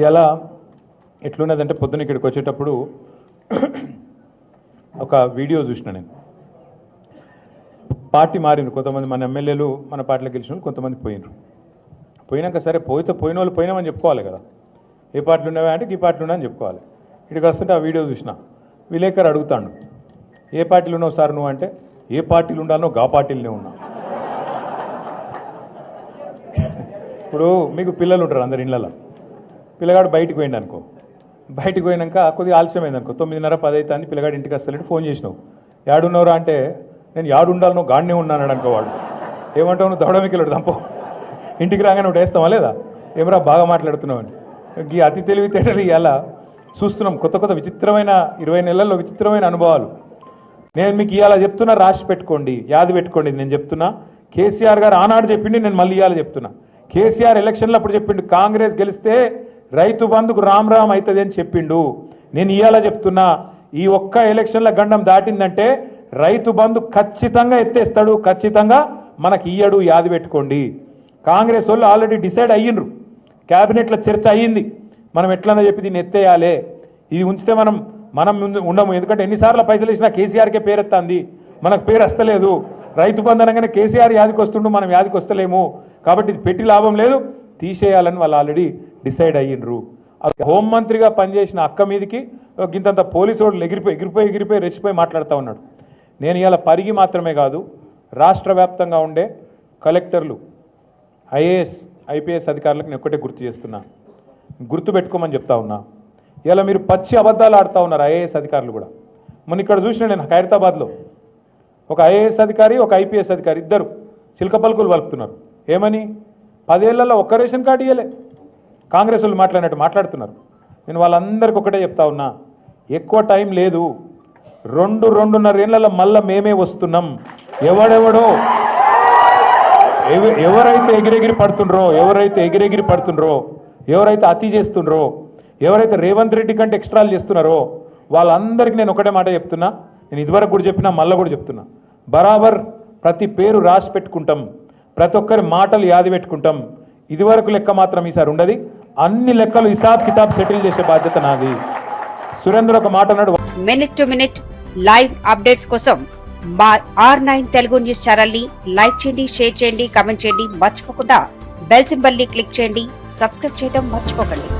ఇలా ఎట్లున్నదంటే పొద్దున ఇక్కడికి వచ్చేటప్పుడు ఒక వీడియో చూసిన నేను. పార్టీ మారిండ్రు. కొంతమంది మన ఎమ్మెల్యేలు మన పార్టీలో గెలిచిన కొంతమంది పోయినరు పోయినాక సరే పోయితే పోయిన వాళ్ళు పోయినామని చెప్పుకోవాలి కదా. ఏ పార్టీలు ఉన్నావా అంటే ఈ పార్టీలు ఉన్నాయని చెప్పుకోవాలి. ఇక్కడికి వస్తుంటే ఆ వీడియో చూసిన. విలేకరు అడుగుతాడు. ఏ పార్టీలు ఉన్నావు సార్ నువ్వు అంటే ఏ పార్టీలు ఉండాలో గా పార్టీలనే ఉన్నా. ఇప్పుడు మీకు పిల్లలు ఉంటారు అందరి ఇళ్ళలో. పిల్లగాడు బయటికి పోయిండు అనుకో బయటికి పోయినాక కొద్దిగా ఆలస్యమైంది అనుకో తొమ్మిదిన్నర పది అవుతుంది పిల్లగాడు ఇంటికి వస్తలేడు ఫోన్ చేసినావు. యాడున్నవరా? అంటే నేను యాడు ఉండాలనో గాడినే ఉన్నాను అనుకో వాడు. ఏమంటావు? నువ్వు దవడమికెళ్ళడు దంపో. ఇంటికి రాగానే ఒకటి వేస్తావా లేదా? ఏమరా బాగా మాట్లాడుతున్నావు అని. ఈ అతి తెలివితేటలు ఇలా చూస్తున్నాం. కొత్త కొత్త విచిత్రమైన ఇరవై నెలల్లో విచిత్రమైన అనుభవాలు. నేను మీకు ఇవాళ చెప్తున్నా రాసి పెట్టుకోండి యాది పెట్టుకోండి నేను చెప్తున్నా. కేసీఆర్ గారు ఆనాడు చెప్పిండి నేను మళ్ళీ ఇవాళ చెప్తున్నా. కేసీఆర్ ఎలక్షన్లో అప్పుడు చెప్పిండు కాంగ్రెస్ గెలిస్తే రైతు బంధుకు రామ్ రామ్ అవుతుంది అని చెప్పిండు. నేను ఇవాళ చెప్తున్నా ఈ ఒక్క ఎలక్షన్ల గండం దాటిందంటే రైతు బంధు ఖచ్చితంగా ఎత్తేస్తాడు ఖచ్చితంగా మనకి ఇయ్యడు యాది పెట్టుకోండి. కాంగ్రెస్ వాళ్ళు ఆల్రెడీ డిసైడ్ అయ్యిండ్రు. క్యాబినెట్లో చర్చ అయ్యింది. మనం ఎట్లన్నా చెప్పి దీన్ని ఎత్తేయాలి. ఇది ఉంచితే మనం మనం ముందు ఉండము. ఎందుకంటే ఎన్నిసార్లు పైసలు ఇచ్చినా కేసీఆర్కే పేరెత్తాంది మనకు పేరు వస్తలేదు. రైతు బంధనంగానే అనగానే కేసీఆర్ యాదికి వస్తుండు మనం యాదికి వస్తలేము కాబట్టి ఇది పెట్టి లాభం లేదు తీసేయాలని వాళ్ళు ఆల్రెడీ డిసైడ్ అయ్యిండ్రు. హోంమంత్రిగా పనిచేసిన అక్క మీదకి గింతంత పోలీసు వాళ్ళు ఎగిరిపోయి ఎగిరిపోయి ఎగిరిపోయి రెచ్చిపోయి మాట్లాడుతూ ఉన్నాడు. నేను ఇవాళ పరిగి మాత్రమే కాదు రాష్ట్ర వ్యాప్తంగా ఉండే కలెక్టర్లు ఐఏఎస్ ఐపీఎస్ అధికారులకు నేను ఒక్కటే గుర్తు చేస్తున్నా. గుర్తు పెట్టుకోమని చెప్తా ఉన్నా. ఇలా మీరు పచ్చి అబద్ధాలు ఆడుతూ ఉన్నారు ఐఏఎస్ అధికారులు కూడా. మొన్న ఇక్కడ చూసిన నేను ఖైరతాబాద్లో ఒక ఐఏఎస్ అధికారి ఒక ఐపీఎస్ అధికారి ఇద్దరు చిలక పలుకులు వలుపుతున్నారు ఏమని? పదేళ్ళలో ఒక్క రేషన్ కార్డు ఇవ్వలే కాంగ్రెస్ వాళ్ళు మాట్లాడినట్టు మాట్లాడుతున్నారు. నేను వాళ్ళందరికీ ఒకటే చెప్తా ఉన్నా ఎక్కువ టైం లేదు. రెండు రెండున్నర ఏళ్ళలో మళ్ళీ మేమే వస్తున్నాం. ఎవడెవడో? ఎవ- ఎవరైతే ఎగిరెగిరి పడుతుండ్రో ఎవరైతే ఎగిరెగిరి పడుతుండ్రో ఎవరైతే అతి చేస్తుండ్రో ఎవరైతే రేవంత్ రెడ్డి కంటే ఎక్స్ట్రాలు చేస్తున్నారో వాళ్ళందరికీ నేను ఒకటే మాట చెప్తున్నా. నేను ఇదివరకు కూడా చెప్పినా మళ్ళీ కూడా చెప్తున్నా. బరాబర్ ప్రతి పేరు రాసి పెట్టుకుంటాం. ప్రతి ఒక్కరి మాటలు యాది పెట్టుకుంటాం. ఇదివరకు లెక్క మాత్రం ఈసారి ఉండదు. అన్ని లెక్కలు హిసాబ్ కితాబ్ సెటిల్ చేసే బాధ్యత నాది. సురేంద్ర ఒక మాట అన్నాడు. Minute to minute live updates కోసం మా ఆర్ నైన్ తెలుగు న్యూస్ ఛానల్ని లైక్ చేయండి షేర్ చేయండి కమెంట్ చేయండి. మర్చిపోకుండా బెల్ సింబల్ని క్లిక్ చేయండి. సబ్స్క్రైబ్ చేయడం మర్చిపోకండి.